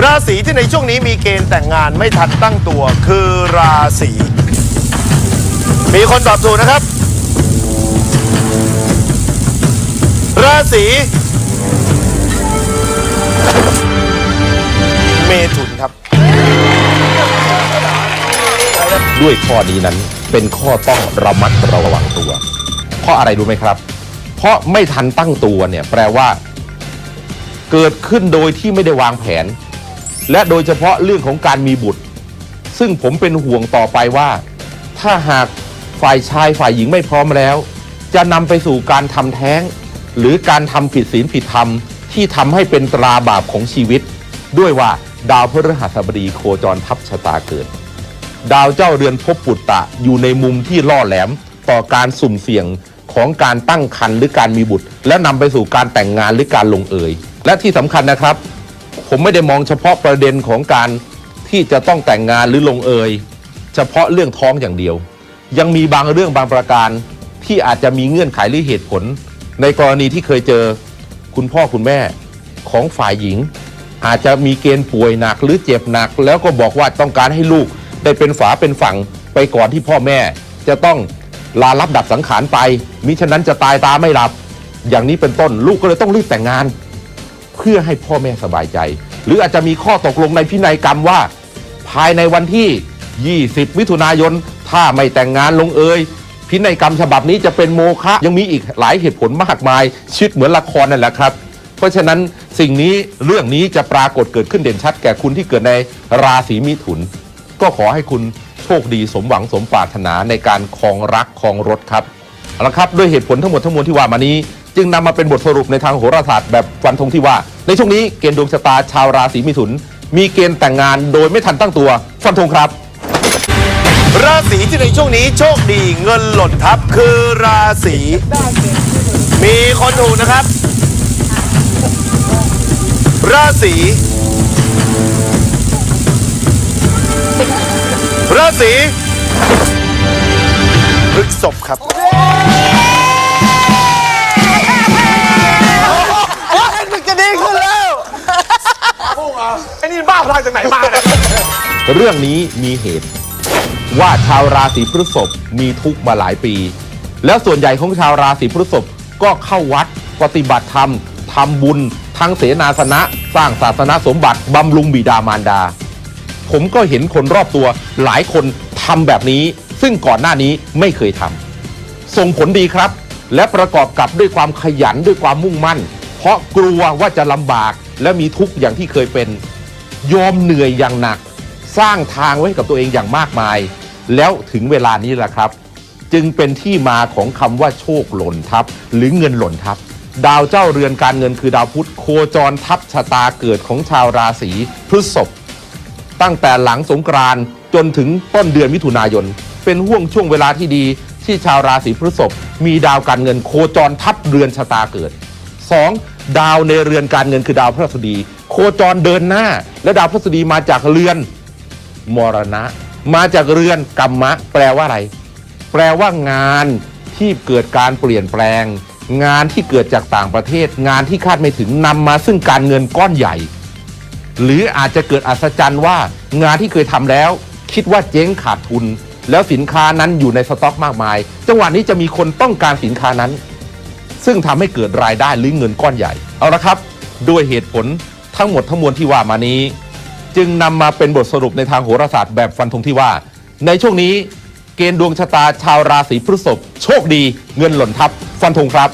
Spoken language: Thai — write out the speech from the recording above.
ราศีที่ในช่วงนี้มีเกณฑ์แต่งงานไม่ทันตั้งตัว คือราศีมีคนตอบถูกนะครับ ราศีเมถุนครับ ด้วยข้อนี้นั้นเป็นข้อต้องระมัดระวังตัว เพราะอะไรรู้ไหมครับ เพราะไม่ทันตั้งตัวเนี่ยแปลว่า เกิดขึ้นโดยที่ไม่ได้วางแผน และโดยเฉพาะเรื่องของการมีบุตร ซึ่งผมเป็นห่วงต่อไปว่า ถ้าหากฝ่ายชายฝ่ายหญิงไม่พร้อมแล้ว จะนำไปสู่การทำแท้ง หรือการทำผิดศีลผิดธรรม ที่ทำให้เป็นตราบาปของชีวิต ด้วยว่าดาวพฤหัสบดีโคจรทับชะตาเกิด ดาวเจ้าเรือนภพปุตตะอยู่ในมุมที่ล่อแหลมต่อการสุ่มเสี่ยงของการตั้งครรภ์หรือการมีบุตร และนำไปสู่การแต่งงานหรือการลงเอย และที่สำคัญนะครับ ผมไม่ได้มองเฉพาะประเด็นของการที่จะต้องแต่งงานหรือลงเอย เฉพาะเรื่องท้องอย่างเดียว ยังมีบางเรื่องบางประการที่อาจจะมีเงื่อนไขหรือเหตุผล ในกรณีที่เคยเจอคุณพ่อคุณแม่ของฝ่ายหญิง อาจจะมีเกณฑ์ป่วยหนักหรือเจ็บหนัก แล้วก็บอกว่าต้องการให้ลูกได้เป็นฝาเป็นฝั่งไปก่อนที่พ่อแม่ จะต้องลารับดับสังขารไปมิฉะนั้นจะตายตาไม่หลับ อย่างนี้เป็นต้นลูกก็เลยต้องรีบแต่งงาน พื่อให้พ่อแม่สบายใจ หรืออาจจะมีข้อตกลงในพินัยกรรมว่า ภายในวันที่ 20 มิถุนายน ถ้าไม่แต่งงานลงเอยพินัยกรรมฉบับนี้จะเป็นโมฆะยังมีอีกหลายเหตุผลมากมายชีวิตเหมือนละครนั่นแหละครับ เพราะฉะนั้นสิ่งนี้เรื่องนี้จะปรากฏเกิดขึ้นเด่นชัด แก่คุณที่เกิดในราศีมิถุน ก็ขอให้คุณโชคดีสมหวังสมปรารถนาในการครองรักครองรถครับเอาละครับด้วยเหตุผลทั้งหมดทั้งมวลที่ว่ามานี้ จึงนำมาเป็นบทสรุปในทางโหราศาสตร์แบบฟันธงที่ว่า ในช่วงนี้เกณฑ์ดวงชะตาชาวราศีมิถุน มีเกณฑ์แต่งงานโดยไม่ทันตั้งตัวฟันธงครับ ราศีที่ในช่วงนี้โชคดีเงินหล่นทับคือราศีมีคนถูกนะครับ ราศีราศีพฤษภครับ ไอ้นี่บ้าพลังจากไหนมาเนี่ยเรื่องนี้มีเหตุ ว่าชาวราศีพฤษภมีทุกข์มาหลายปี แล้วส่วนใหญ่ของชาวราศีพฤษภก็เข้าวัดปฏิบัติธรรมทำบุญ ทั้งเสนาสนะ สร้างศาสนาสมบัติบำรุงบิดามารดา ผมก็เห็นคนรอบตัวหลายคนทำแบบนี้ ซึ่งก่อนหน้านี้ไม่เคยทำส่งผลดีครับ และประกอบกับด้วยความขยันด้วยความมุ่งมั่น เพราะกลัวว่าจะลำบากและมีทุกข์อย่างที่เคยเป็นยอมเหนื่อยอย่างหนัก สร้างทางไว้กับตัวเองอย่างมากมาย แล้วถึงเวลานี้แหละครับ จึงเป็นที่มาของคำว่าโชคหล่นทับ หรือเงินหล่นทับ ดาวเจ้าเรือนการเงินคือดาวพุธโคจรทับชะตาเกิดของชาวราศีพฤษภตั้งแต่หลังสงกรานต์จนถึงต้นเดือนมิถุนายน เป็นห่วงช่วงเวลาที่ดีที่ชาวราศีพฤษภมีดาวการเงินโคจรทับเรือนชะตาเกิด 2. ดาวในเรือนการเงินคือดาวพฤหัสดี โคจรเดินหน้า และดาวพฤหัสดีมาจากเรือนมรณะ มาจากเรือนกรรมะ แปลว่าอะไร แปลว่างานที่เกิดการเปลี่ยนแปลง งานที่เกิดจากต่างประเทศ งานที่คาดไม่ถึงนำมาซึ่งการเงินก้อนใหญ่ หรืออาจจะเกิดอัศจรรย์ว่า งานที่เคยทำแล้ว คิดว่าเจ๊งขาดทุน แล้วสินค้านั้นอยู่ในสต็อกมากมาย จังหวะนี้จะมีคนต้องการสินค้านั้น ซึ่งทำให้เกิดรายได้หรือเงินก้อนใหญ่ เอาละครับ ด้วยเหตุผลทั้งหมดทั้งมวลที่ว่ามานี้ จึงนำมาเป็นบทสรุปในทางโหราศาสตร์แบบฟันธงที่ว่า ในช่วงนี้เกณฑ์ดวงชะตาชาวราศีพฤษภโชคดีเงินหล่นทับฟันธงครับ